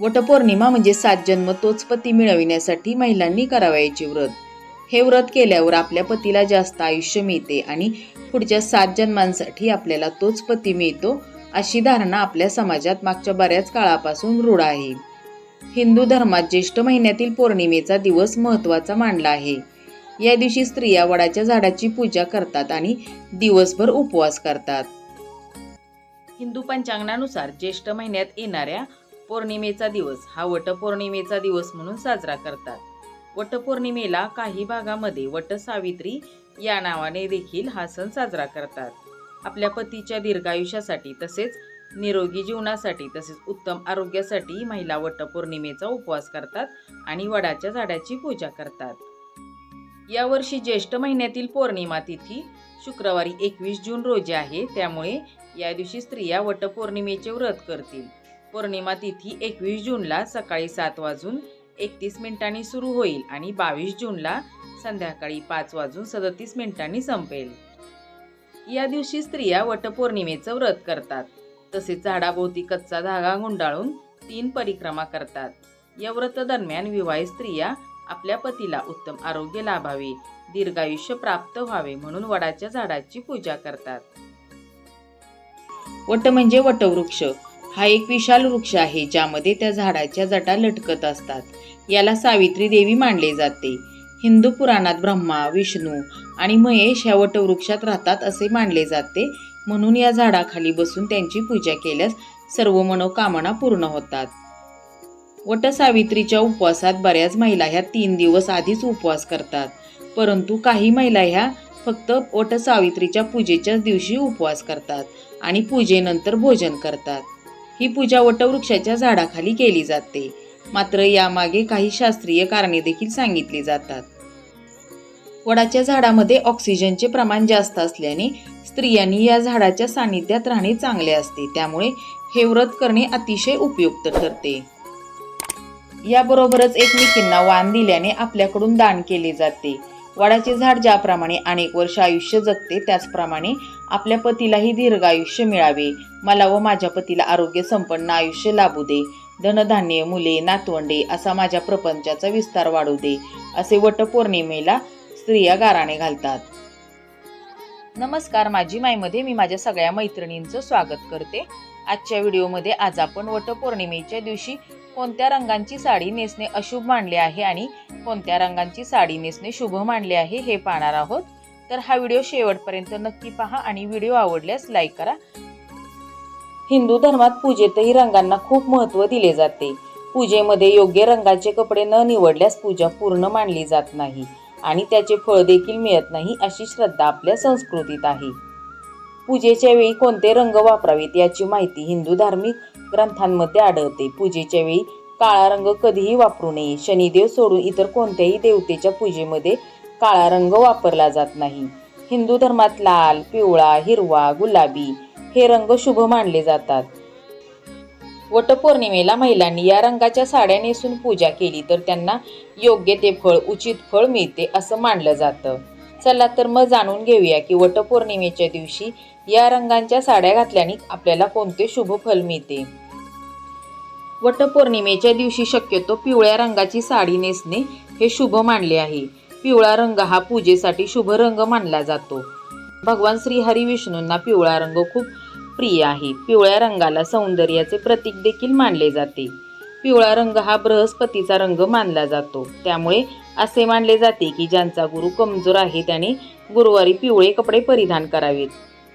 वटपौर्णिमा म्हणजे सात जन्म तोच पती मिळविण्यासाठी महिलांनी करावयाचे व्रत. हे व्रत केल्यावर आपल्या पतीला जास्त आयुष्य मिळते आणि पुढच्या सात जन्मांसाठी आपल्याला तोच पती मिळतो अशी धारणा आपल्या समाजात मागच्या बऱ्याच काळापासून रूढ आहे. हिंदू धर्मात ज्येष्ठ महिन्यातील पौर्णिमेचा दिवस महत्त्वाचा मानला आहे. या दिवशी स्त्रिया वडाच्या झाडाची पूजा करतात आणि दिवसभर उपवास करतात. हिंदू पंचांगणानुसार ज्येष्ठ महिन्यात येणाऱ्या पौर्णिमेचा दिवस हा वटपौर्णिमेचा दिवस म्हणून साजरा करतात. वटपौर्णिमेला काही भागामध्ये वटसावित्री या नावाने देखील हा सण साजरा करतात. आपल्या पतीच्या दीर्घायुष्यासाठी तसेच निरोगी जीवनासाठी तसेच उत्तम आरोग्यासाठी महिला वटपौर्णिमेचा उपवास करतात आणि वडाच्या झाडाची पूजा करतात. यावर्षी ज्येष्ठ महिन्यातील पौर्णिमा तिथी शुक्रवारी एकवीस जून रोजी आहे. त्यामुळे या दिवशी स्त्रिया वटपौर्णिमेचे व्रत करतील. पौर्णिमा तिथी एकवीस जूनला सकाळी सात वाजून एकतीस मिनिटांनी सुरू होईल आणि बावीस जूनला संध्याकाळी पाच वाजून सदतीस मिनिटांनी संपेल. या दिवशी स्त्रिया वटपौर्णिमेचं व्रत करतात. तसेच झाडाभोवती कच्चा धागा गुंडाळून तीन परिक्रमा करतात. या व्रत दरम्यान विवाहित स्त्रिया आपल्या पतीला उत्तम आरोग्य लाभावे दीर्घायुष्य प्राप्त व्हावे म्हणून वडाच्या झाडाची पूजा करतात. वट म्हणजे वटवृक्ष. हा एक विशाल वृक्ष आहे ज्यामध्ये त्या झाडाच्या जटा लटकत असतात. याला सावित्री देवी मानले जाते. हिंदू पुराणात ब्रह्मा विष्णू आणि महेश ह्या वटवृक्षात राहतात असे मानले जाते. म्हणून या झाडाखाली बसून त्यांची पूजा केल्यास सर्व मनोकामना पूर्ण होतात. वटसावित्रीच्या उपवासात बऱ्याच महिला ह्या तीन दिवस आधीच उपवास करतात. परंतु काही महिला ह्या फक्त वटसावित्रीच्या पूजेच्याच दिवशी उपवास करतात आणि पूजेनंतर भोजन करतात. ही पूजा वटवृक्षाच्या झाडाखाली केली जाते. मात्र यामागे काही शास्त्रीय कारणे देखील सांगितली जातात. वडाच्या झाडामध्ये ऑक्सिजनचे प्रमाण जास्त असल्याने स्त्रियांनी या झाडाच्या सानिध्यात राहणे चांगले असते त्यामुळे हे व्रत करणे अतिशय उपयुक्त ठरते. याबरोबरच एकमेकींना वाण दिल्याने आपल्याकडून दान केले जाते. वडाचे झाड ज्याप्रमाणे अनेक वर्ष आयुष्य जगते त्याचप्रमाणे आपल्या पतीलाही दीर्घ आयुष्य मिळावे. मला व माझ्या पतीला आरोग्य संपन्न आयुष्य लाभू दे. धनधान्य मुले नातवंडे असा माझ्या प्रपंचाचा विस्तार वाढू दे असे वटपौर्णिमेला स्त्रिया गाराणे घालतात. नमस्कार माझी माईमध्ये मी माझ्या सगळ्या मैत्रिणींचं स्वागत करते. आजच्या व्हिडिओमध्ये आज आपण वटपौर्णिमेच्या दिवशी कोणत्या रंगांची साडी नेसणे अशुभ मानले आहे आणि कोणत्या रंगांची साडी नेसणे शुभ मानले आहे हे पाहणार आहोत. तर हा व्हिडिओ शेवटपर्यंत नक्की पहा आणि व्हिडिओ आवडल्यास लाईक करा. हिंदू धर्मात पूजेतही रंगांना खूप महत्त्व दिले जाते. पूजेमध्ये योग्य रंगाचे कपडे न निवडल्यास पूजा पूर्ण मानली जात नाही आणि त्याचे फळ देखील मिळत नाही अशी श्रद्धा आपल्या संस्कृतीत आहे. पूजेच्या वेळी कोणते रंग वापरावेत याची माहिती हिंदू धार्मिक ग्रंथांमध्ये आढळते. पूजेच्या वेळी काळा रंग कधीही वापरू नये. शनिदेव सोडून इतर कोणत्याही देवतेच्या पूजेमध्ये काळा रंग वापरला जात नाही. हिंदू धर्मात लाल पिवळा हिरवा गुलाबी हे रंग शुभ मानले जातात. वटपौर्णिमेला महिलांनी या रंगाच्या साड्या नेसून पूजा केली तर त्यांना योग्य ते फळ उचित फळ मिळते असं मानलं जातं. चला तर मग जाणून घेऊया की वटपौर्णिमेच्या दिवशी या रंगांच्या साड्या घातल्याने आपल्याला कोणते शुभ फल मिळते. वटपौर्णिमेच्या दिवशी शक्यतो पिवळ्या रंगाची साडी नेसणे हे शुभ मानले आहे. पिवळा रंग हा पूजेसाठी शुभ रंग मानला जातो. भगवान श्री हरी विष्णूंना पिवळा रंग खूप प्रिय आहे. पिवळ्या रंगाला सौंदर्याचे प्रतीक देखील मानले जाते. पिवळा रंग हा बृहस्पतीचा रंग मानला जातो. त्यामुळे असे मानले जाते की ज्यांचा गुरु कमजोर आहे त्याने गुरुवारी पिवळे कपडे परिधान करावेत.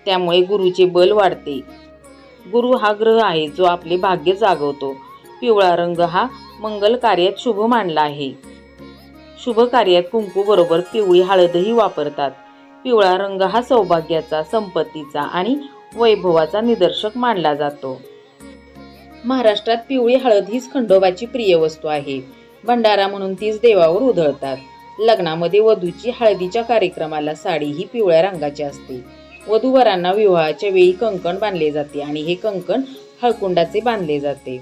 त्यामुळे गुरुचे बल वाढते. गुरु हा ग्रह आहे जो आपले भाग्य जागवतो. पिवळा रंग हा मंगल कार्यात शुभ मानला आहे. शुभ कार्यात कुंकू बरोबर पिवळी हळदही वापरतात. पिवळा रंग हा सौभाग्याचा संपत्तीचा आणि वैभवाचा निदर्शक मानला जातो. महाराष्ट्रात पिवळी हळद हीच खंडोबाची प्रिय वस्तू आहे. भंडारा म्हणून तीच देवावर उधळतात. लग्नामध्ये वधूची हळदीच्या कार्यक्रमाला साडी ही पिवळ्या रंगाची असते. वधूवरांना विवाहाच्या वेळी कंकण बांधले जाते आणि हे कंकण हळकुंडाचे बांधले जाते.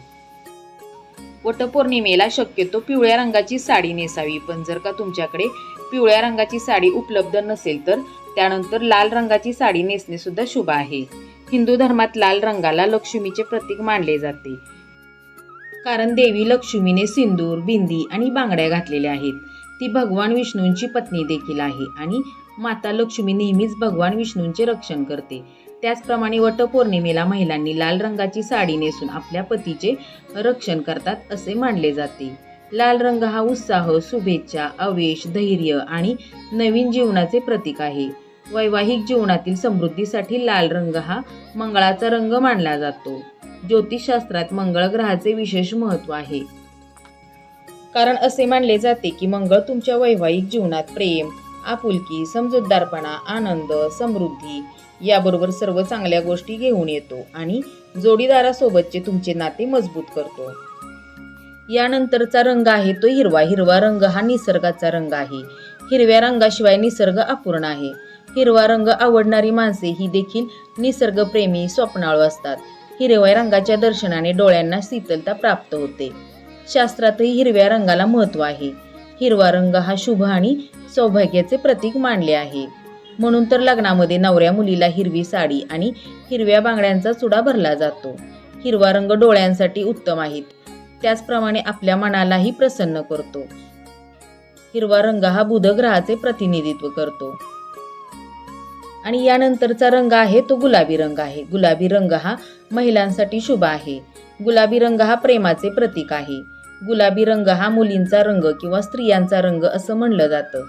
वटपौर्णिमेला शक्यतो पिवळ्या रंगाची साडी नेसावी पण जर का तुमच्याकडे पिवळ्या रंगाची साडी उपलब्ध नसेल तर त्यानंतर लाल रंगाची साडी नेसणे सुद्धा शुभ आहे. हिंदू धर्मात लाल रंगाला लक्ष्मीचे प्रतीक मानले जाते. कारण देवी लक्ष्मीने सिंदूर बिंदी आणि बांगड्या घातलेल्या आहेत. ती भगवान विष्णूंची पत्नी देखील आहे आणि माता लक्ष्मी नेहमीच भगवान विष्णूंचे रक्षण करते. त्याचप्रमाणे वटपौर्णिमेला महिलांनी लाल रंगाची साडी नेसून आपल्या पतीचे रक्षण करतात असे मानले जाते. लाल रंग हा उत्साह शुभेच्छा अवेश धैर्य आणि नवीन जीवनाचे प्रतीक आहे. वैवाहिक जीवनातील समृद्धीसाठी लाल रंग हा मंगळाचा रंग मानला जातो. ज्योतिषशास्त्रात मंगळ ग्रहाचे विशेष महत्त्व आहे. कारण असे मानले जाते की मंगळ तुमच्या वैवाहिक जीवनात प्रेम आपुलकी समजूतदारपणा आनंद समृद्धी याबरोबर सर्व चांगल्या गोष्टी घेऊन येतो आणि जोडीदारासोबतचे तुमचे नाते मजबूत करतो. यानंतरचा रंग आहे तो हिरवा. हिरवा रंग हा निसर्गाचा रंग आहे. हिरव्या रंगाशिवाय निसर्ग अपूर्ण आहे. हिरवा रंग आवडणारी माणसे ही देखील निसर्गप्रेमी स्वप्नाळू असतात. हिरव्या रंगाच्या दर्शनाने डोळ्यांना शीतलता प्राप्त होते. शास्त्रातही हिरव्या रंगाला महत्त्व आहे. हिरवा रंग हा शुभ आणि सौभाग्याचे प्रतीक मानले आहे. म्हणून तर लग्नामध्ये नवऱ्या मुलीला हिरवी साडी आणि हिरव्या बांगड्यांचा चुडा भरला जातो. हिरवा रंग डोळ्यांसाठी उत्तम आहे त्याचप्रमाणे आपल्या मनालाही प्रसन्न करतो. हिरवा रंग हा बुध ग्रहाचे प्रतिनिधित्व करतो. आणि यानंतरचा रंग आहे तो गुलाबी रंग आहे. गुलाबी रंग हा महिलांसाठी शुभ आहे. गुलाबी रंग हा प्रेमाचे प्रतीक आहे. गुलाबी रंग हा मुलींचा रंग किंवा स्त्रियांचा रंग असं म्हणलं जातं.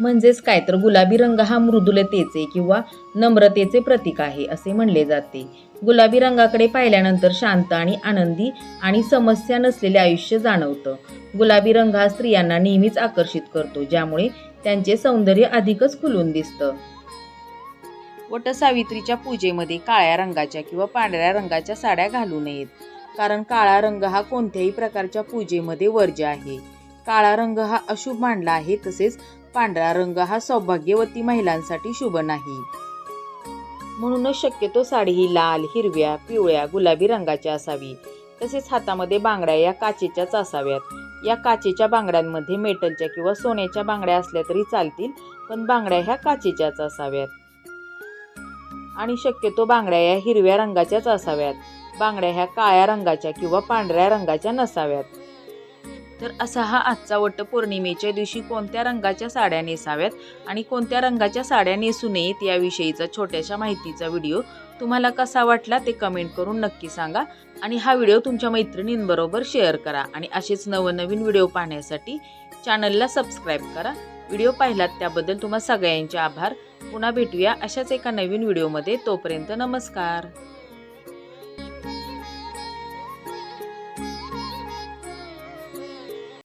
म्हणजेच काय तर गुलाबी रंग हा मृदुलतेचे किंवा नम्रतेचे प्रतीक आहे असे म्हणले जाते. गुलाबी रंगाकडे पाहिल्यानंतर शांत आणि आनंदी आणि समस्या नसलेले आयुष्य जाणवतं. गुलाबी रंग हा स्त्रियांना नेहमीच आकर्षित करतो ज्यामुळे त्यांचे सौंदर्य अधिकच खुलून दिसतं. वटसावित्रीच्या पूजेमध्ये काळ्या रंगाच्या किंवा पांढऱ्या रंगाच्या साड्या घालू नयेत. कारण काळा रंग हा कोणत्याही प्रकारच्या पूजेमध्ये वर्ज्य आहे. काळा रंग हा अशुभ मानला आहे तसेच पांढरा रंग हा सौभाग्यवती महिलांसाठी शुभ नाही. म्हणूनच शक्यतो साडी ही लाल हिरव्या पिवळ्या गुलाबी रंगाची असावी. तसेच हातामध्ये बांगड्या या काचेच्याच असाव्यात. या काचेच्या बांगड्यांमध्ये मेटलच्या किंवा सोन्याच्या बांगड्या असल्या तरी चालतील पण बांगड्या ह्या काचेच्याच असाव्यात. आणि शक्यतो बांगड्या या हिरव्या रंगाच्याच असाव्यात. बांगड्या ह्या काळ्या रंगाच्या किंवा पांढऱ्या रंगाच्या नसाव्यात. तर असा हा आजचा वटपौर्णिमेच्या दिवशी कोणत्या रंगाच्या साड्या नेसाव्यात आणि कोणत्या रंगाच्या साड्या नेसू नयेत याविषयीचा छोट्याशा माहितीचा व्हिडिओ तुम्हाला कसा वाटला ते कमेंट करून नक्की सांगा आणि हा व्हिडिओ तुमच्या मैत्रिणींबरोबर शेअर करा आणि असेच नवनवीन व्हिडिओ पाहण्यासाठी चॅनलला सबस्क्राईब करा. व्हिडिओ पाहिलात त्याबद्दल तुम्हा सगळ्यांचे आभार. पुन्हा भेटूया अशाच एका नवीन व्हिडिओमध्ये. तोपर्यंत नमस्कार.